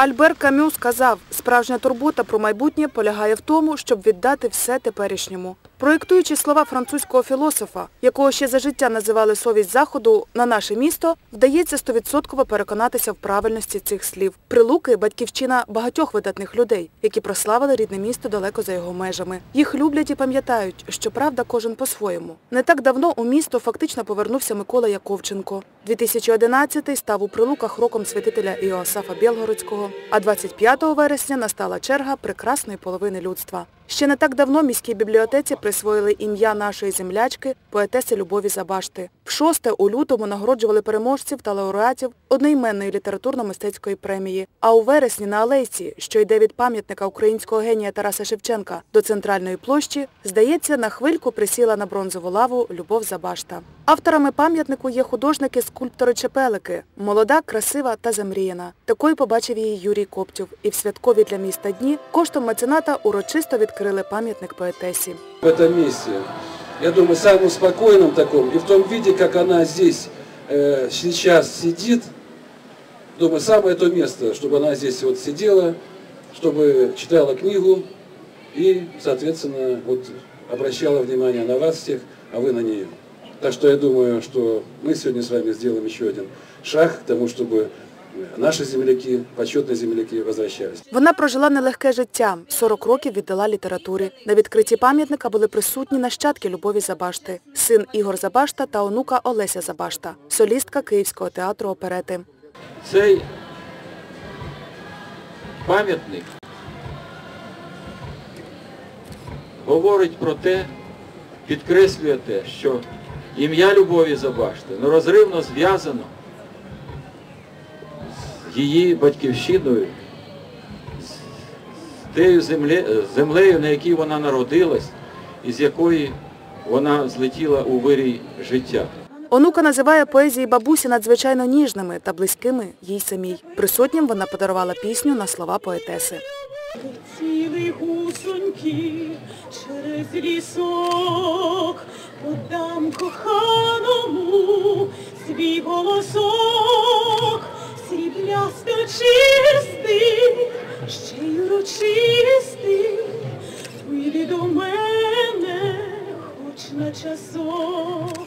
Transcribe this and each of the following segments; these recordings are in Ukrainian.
Альбер Камю сказав, справжня турбота про майбутнє полягає в тому, щоб віддати все теперішньому. Проєктуючи слова французького філософа, якого ще за життя називали совість Заходу, на наше місто, вдається стовідсотково переконатися в правильності цих слів. Прилуки – батьківщина багатьох видатних людей, які прославили рідне місто далеко за його межами. Їх люблять і пам'ятають, що правда кожен по-своєму. Не так давно у місто фактично повернувся Микола Яковченко. 2011-й став у Прилуках роком святителя Іоасафа Білгородського, а 25 вересня настала черга прекрасної половини людства. Ще не так давно міській бібліотеці присвоїли ім'я нашої землячки, поетеси Любові Забашти. В шосте у лютому нагороджували переможців та лауреатів одноіменної літературно-мистецької премії. А у вересні на Алейці, що йде від пам'ятника українського генія Тараса Шевченка до центральної площі, здається, на хвильку присіла на бронзову лаву Любов Забашта. Авторами пам'ятнику є художники-скульптори Чепелики. Молода, красива та замріяна. Такою побачив її Юрій Коптюв. І в святкові для міста дні коштом мецената урочисто відкрили пам'ятник поетесі. в этом месте. Я думаю, самым спокойным таком, и в том виде, как она здесь э, сейчас сидит, думаю, самое то место, чтобы она здесь вот сидела, чтобы читала книгу и, соответственно, вот обращала внимание на вас всех, а вы на нее. Так что я думаю, что мы сегодня с вами сделаем еще один шаг к тому, чтобы наши земляки, почетные земляки возвращались. Вона прожила нелегке життя, 40 років віддала літературі. На відкритті пам'ятника були присутні нащадки Любові Забашти, син Ігор Забашта та онука Олеся Забашта, солістка Київського театру оперети. Цей пам'ятник говорить про те, підкреслює те, що ім'я Любові Забашти нерозривно зв'язано її батьківщиною, з тією земле- землею, на якій вона народилась, і з якої вона злетіла у вирій життя. Онука називає поезії бабусі надзвичайно ніжними та близькими їй самій. Присутнім вона подарувала пісню на слова поетеси. Ціли гусоньки через лісок, подам коханому чистий, ще й урочистий, вийди до мене, хоч на часок.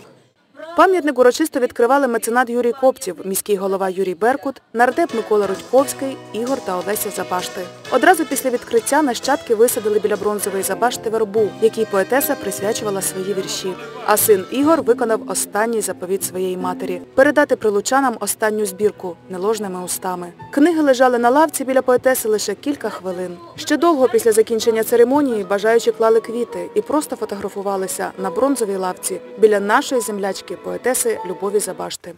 Пам'ятник урочисто відкривали меценат Юрій Коптів, міський голова Юрій Беркут, нардеп Микола Рудьковський, Ігор та Олеся Забашти. Одразу після відкриття нащадки висадили біля бронзової забашти вербу, якій поетеса присвячувала свої вірші. А син Ігор виконав останній заповіт своєї матері – передати прилучанам останню збірку неложними устами. Книги лежали на лавці біля поетеси лише кілька хвилин. Ще довго після закінчення церемонії бажаючі клали квіти і просто фотографувалися на бронзовій лавці біля нашої землячки поетеси Любові Забашти.